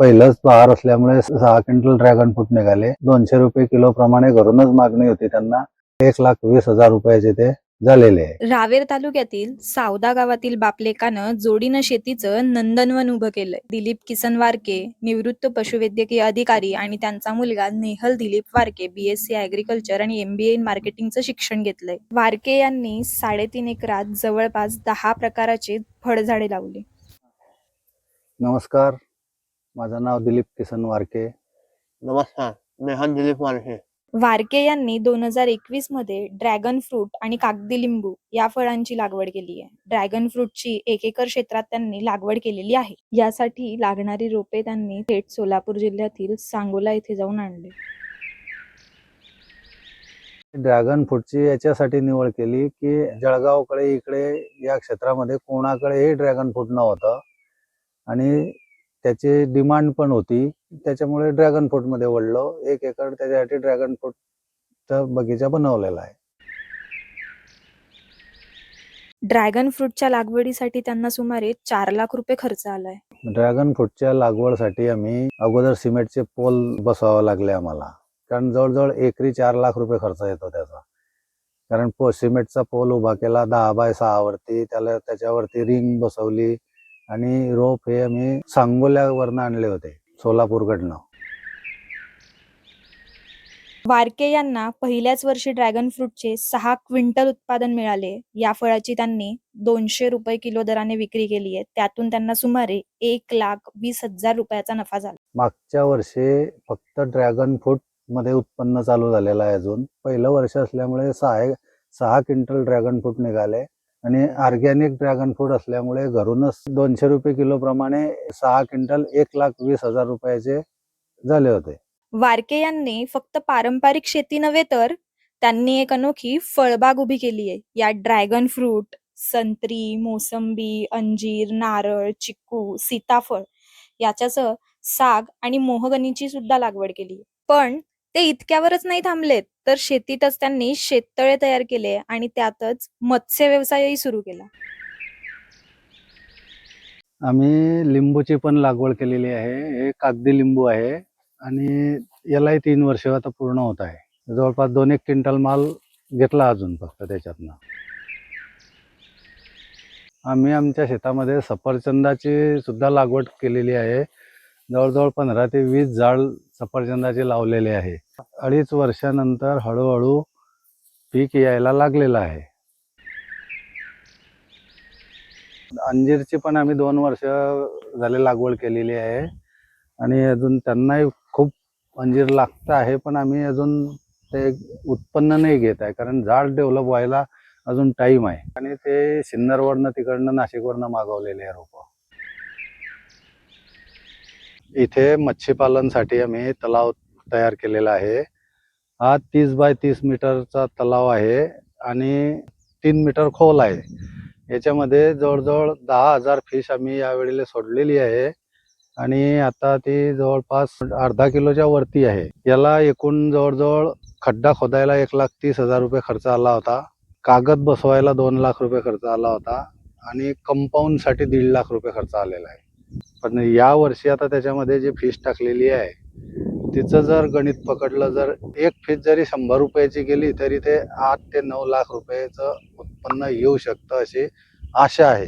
पहिलंच बहार असल्यामुळे सहा क्विंटल ड्रॅगन फ्रूट निघाले. दोनशे रुपये किलो प्रमाणे घरूनच मागणी होती. त्यांना एक लाख वीस हजार रुपयाचे ते झालेले रावेर तालुक्यातील सावदा गावातील बापलेकानं जोडीनं शेतीचं नंदनवन उभं केलंय. दिलीप किसन वारके निवृत्त पशुवैद्यकीय अधिकारी आणि त्यांचा मुलगा नेहल दिलीप वारके बीएससी ऍग्रिकल्चर आणि एमबीए इन मार्केटिंगचं शिक्षण घेतलंय. वारके यांनी साडेतीन एकरात जवळपास दहा प्रकाराचे फळझाडे लावली. नमस्कार. माझं नाव दिलीप किसन वारके. नमस्कार नेहान दिलीप वारके. वारके यांनी दोन हजार एकवीसमध्ये ड्रॅगन फ्रूट आणि कागदी लिंबू या फळांची लागवड केली आहे. ड्रॅगन फ्रूटची एक एकर क्षेत्रात त्यांनी लागवड केलेली आहे. यासाठी लागणारी रोपे त्यांनी थेट सोलापूर जिल्ह्यातील सांगोला येथे जाऊन आणले. ड्रॅगन फ्रूटची याच्यासाठी निवड केली की जळगावकडे इकडे या क्षेत्रामध्ये कोणाकडेही ड्रॅगन फ्रूट नव्हतं. आणि त्याची डिमांड पण होती. त्याच्यामुळे ड्रॅगन फ्रूटमध्ये वळलो. एक एकर त्याच्यासाठी ड्रॅगन फ्रूटचा बगीचा बनवलेला आहे. ड्रॅगन फ्रूटच्या लागवडीसाठी त्यांना सुमारे चार लाख रुपये खर्च आलाय. ड्रॅगन फ्रूटच्या लागवडसाठी आम्ही अगोदर सिमेंटचे पोल बसवावे लागले आम्हाला. कारण जवळजवळ एकरी चार लाख रुपये खर्च येतो त्याचा. कारण पो सिमेंटचा पोल उभा केला दहा बाय सहा वरती. त्याला त्याच्यावरती रिंग बसवली. आणि रोप हे आम्ही सांगोल्यावरनं आणले होते सोलापूरकडनं. वारके यांना पहिल्याच वर्षी ड्रॅगन फ्रूटचे सहा क्विंटल उत्पादन मिळाले. या फळाची त्यांनी दोनशे रुपये किलो दराने विक्री केली आहे. त्यातून त्यांना सुमारे एक लाख वीस हजार रुपयाचा नफा झाला. मागच्या वर्षी फक्त ड्रॅगन फ्रूटमध्ये उत्पन्न चालू झालेलं आहे अजून. पहिलं वर्ष असल्यामुळे सहा सहा क्विंटल ड्रॅगन फ्रूट निघाले. आणि ऑर्गॅनिक ड्रॅगन फ्रूट असल्यामुळे घरूनच दोनशे रुपये किलो प्रमाणे सहा क्विंटल एक लाख वीस हजार रुपयाचे झाले होते. वारके यांनी फक्त पारंपरिक शेती नव्हे तर त्यांनी एक अनोखी फळबाग उभी केली आहे. या ड्रॅगन फ्रूट संत्री मोसंबी अंजीर नारळ चिक्कू सीताफळ याच्यासह साग आणि मोहगनीची सुद्धा लागवड केली पण ते इतक्यावरच नाही थांबलेत. तर शेतीतच त्यांनी शेततळे तयार केले आणि त्यातच मत्स्य व्यवसायही सुरू केला. आम्ही लिंबूची पण लागवड केलेली आहे. हे कागदी लिंबू आहे आणि यालाही तीन वर्ष आता पूर्ण होत आहे. जवळपास दोन एक क्विंटल माल घेतला अजून फक्त त्याच्यातनं. आम्ही आमच्या शेतामध्ये सफरचंदाची सुद्धा लागवड केलेली आहे. जवळजवळ पंधरा ते वीस झाड सफरचंदाचे लावलेले आहे. अडीच वर्षानंतर हळूहळू पीक यायला लागलेलं आहे. अंजीरची पण आम्ही दोन वर्ष झाले लागवड केलेली आहे. आणि अजून त्यांनाही खूप अंजीर लागतं आहे पण आम्ही अजून ते उत्पन्न नाही घेत आहे कारण झाड डेव्हलप व्हायला अजून टाईम आहे. आणि ते सिन्नरवरनं तिकडनं नाशिकवरनं मागवलेले आहे रोपं. इथे मच्छीपालनसाठी आम्ही तलाव तयार केलेला आहे. हा तीस बाय तीस मीटरचा तलाव आहे आणि तीन मीटर खोल आहे. याच्यामध्ये जवळजवळ दहा हजार फिश आम्ही यावेळेला सोडलेली आहे आणि आता ती जवळपास अर्धा किलोच्या वरती आहे. याला एकूण जवळजवळ खड्डा खोदायला एक लाख तीस हजार रुपये खर्च आला होता. कागद बसवायला दोन लाख रुपये खर्च आला होता आणि कंपाऊंडसाठी दीड लाख रुपये खर्च आलेला आहे. पण या वर्षी आता त्याच्यामध्ये जी फीस टाकलेली आहे तिचं जर गणित पकडलं जर एक फीस जरी शंभर रुपयाची गेली तरी ते आठ ते नऊ लाख रुपयाचं उत्पन्न येऊ शकतं अशी आशा आहे.